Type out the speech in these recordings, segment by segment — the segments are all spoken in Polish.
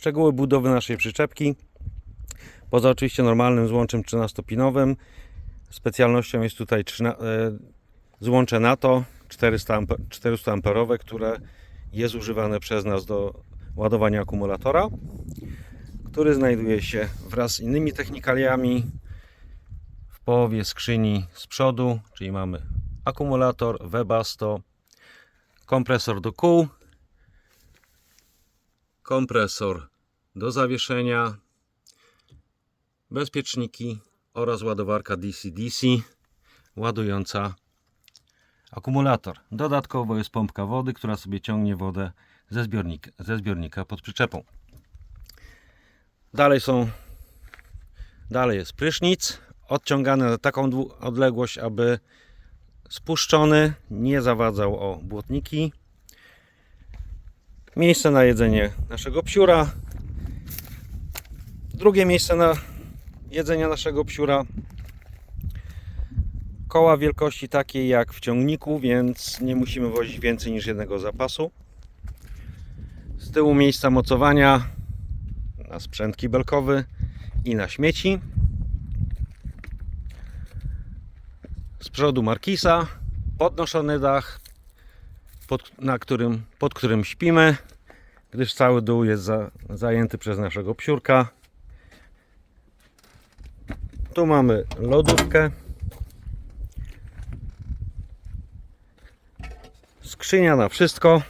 Szczegóły budowy naszej przyczepki. Poza oczywiście normalnym złączem 13-pinowym. Specjalnością jest tutaj trzyna- e, złącze NATO 400, ampe- 400 amperowe, które jest używane przez nas do ładowania akumulatora, który znajduje się wraz z innymi technikaliami w połowie skrzyni z przodu, czyli mamy akumulator, webasto, kompresor do kół, kompresor do zawieszenia, bezpieczniki oraz ładowarka DC-DC ładująca akumulator. Dodatkowo jest pompka wody, która sobie ciągnie wodę ze zbiornika, ze zbiornika pod przyczepą. Dalej są dalej jest prysznic odciągany na taką odległość, aby spuszczony nie zawadzał o błotniki. Miejsce na jedzenie naszego psiura. Drugie miejsce na jedzenia naszego psiura. Koła wielkości takiej jak w ciągniku, więc nie musimy wozić więcej niż jednego zapasu. Z tyłu miejsca mocowania na sprzęt kibelkowy i na śmieci. Z przodu markisa, podnoszony dach, pod, na którym, pod którym śpimy, gdyż cały dół jest za, zajęty przez naszego psiurka. Tu mamy lodówkę. Skrzynia na wszystko.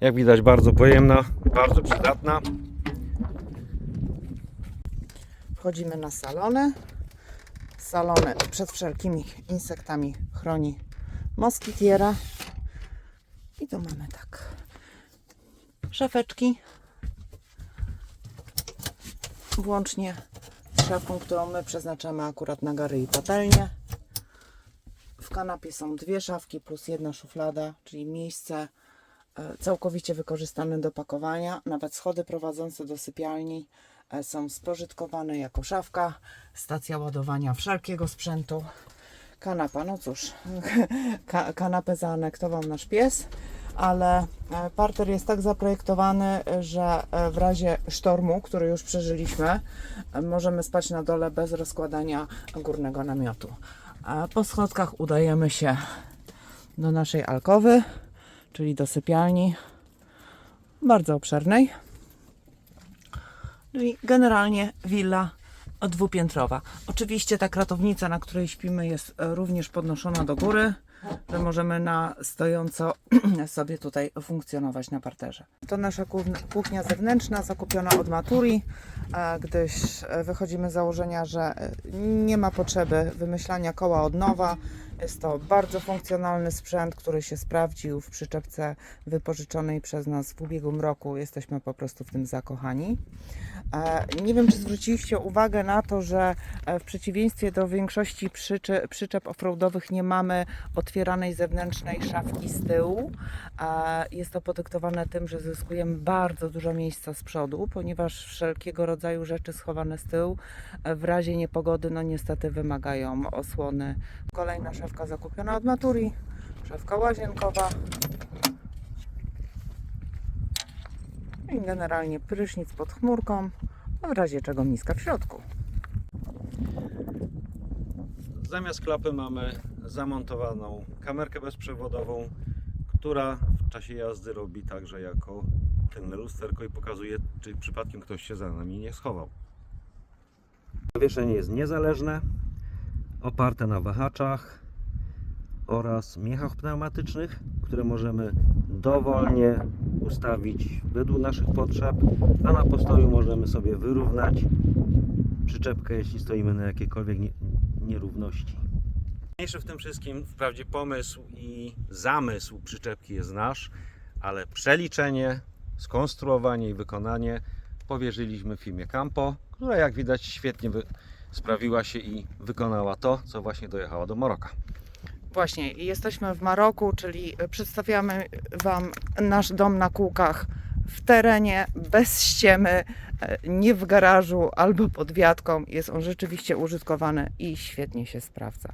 Jak widać bardzo pojemna, bardzo przydatna. Wchodzimy na salony. Salony przed wszelkimi insektami chroni moskitiera. I tu mamy tak. Szafeczki. Włącznie szafką, którą my przeznaczamy akurat na gary i patelnie. W kanapie są dwie szafki plus jedna szuflada, czyli miejsce e, całkowicie wykorzystane do pakowania. Nawet schody prowadzące do sypialni e, są spożytkowane jako szafka, stacja ładowania wszelkiego sprzętu. Kanapa, no cóż, ka kanapę zaanektował nasz pies, ale e, parter jest tak zaprojektowany, że e, w razie sztormu, który już przeżyliśmy, możemy spać na dole bez rozkładania górnego namiotu. Po schodkach udajemy się do naszej alkowy, czyli do sypialni, bardzo obszernej. Czyli generalnie willa dwupiętrowa. Oczywiście ta kratownica, na której śpimy, jest e, również podnoszona do góry, że możemy na stojąco sobie tutaj funkcjonować na parterze. To nasza kuchnia- zewnętrzna, zakupiona od Maturi, gdyż e, wychodzimy z założenia, że e, nie ma potrzeby wymyślania koła od nowa. Jest to bardzo funkcjonalny sprzęt, który się sprawdził w przyczepce wypożyczonej przez nas w ubiegłym roku. Jesteśmy po prostu w tym zakochani. E, Nie wiem, czy zwróciliście uwagę na to, że e, w przeciwieństwie do większości przyczep offroadowych nie mamy otwieranej zewnętrznej szafki z tyłu. E, Jest to podyktowane tym, że zyskujemy bardzo dużo miejsca z przodu, ponieważ wszelkiego rodzaju rzeczy schowane z tyłu w razie niepogody, no niestety wymagają osłony. Kolejna szafka zakupiona od Maturi, szafka łazienkowa. I generalnie prysznic pod chmurką, w razie czego miska w środku. Zamiast klapy mamy zamontowaną kamerkę bezprzewodową, która w czasie jazdy robi także jako tylne lusterko i pokazuje, czy przypadkiem ktoś się za nami nie schował. Zawieszenie jest niezależne, oparte na wahaczach oraz miechach pneumatycznych, które możemy dowolnie ustawić według naszych potrzeb, a na postoju możemy sobie wyrównać przyczepkę, jeśli stoimy na jakiejkolwiek nie, nierówności. Najważniejszy w tym wszystkim wprawdzie pomysł i zamysł przyczepki jest nasz, ale przeliczenie, skonstruowanie i wykonanie powierzyliśmy firmie Campo, która jak widać świetnie sprawiła się i wykonała to, co właśnie dojechała do Maroka. Właśnie, jesteśmy w Maroku, czyli przedstawiamy Wam nasz dom na kółkach w terenie, bez ściemy, e, nie w garażu albo pod wiatką. Jest on rzeczywiście użytkowany i świetnie się sprawdza.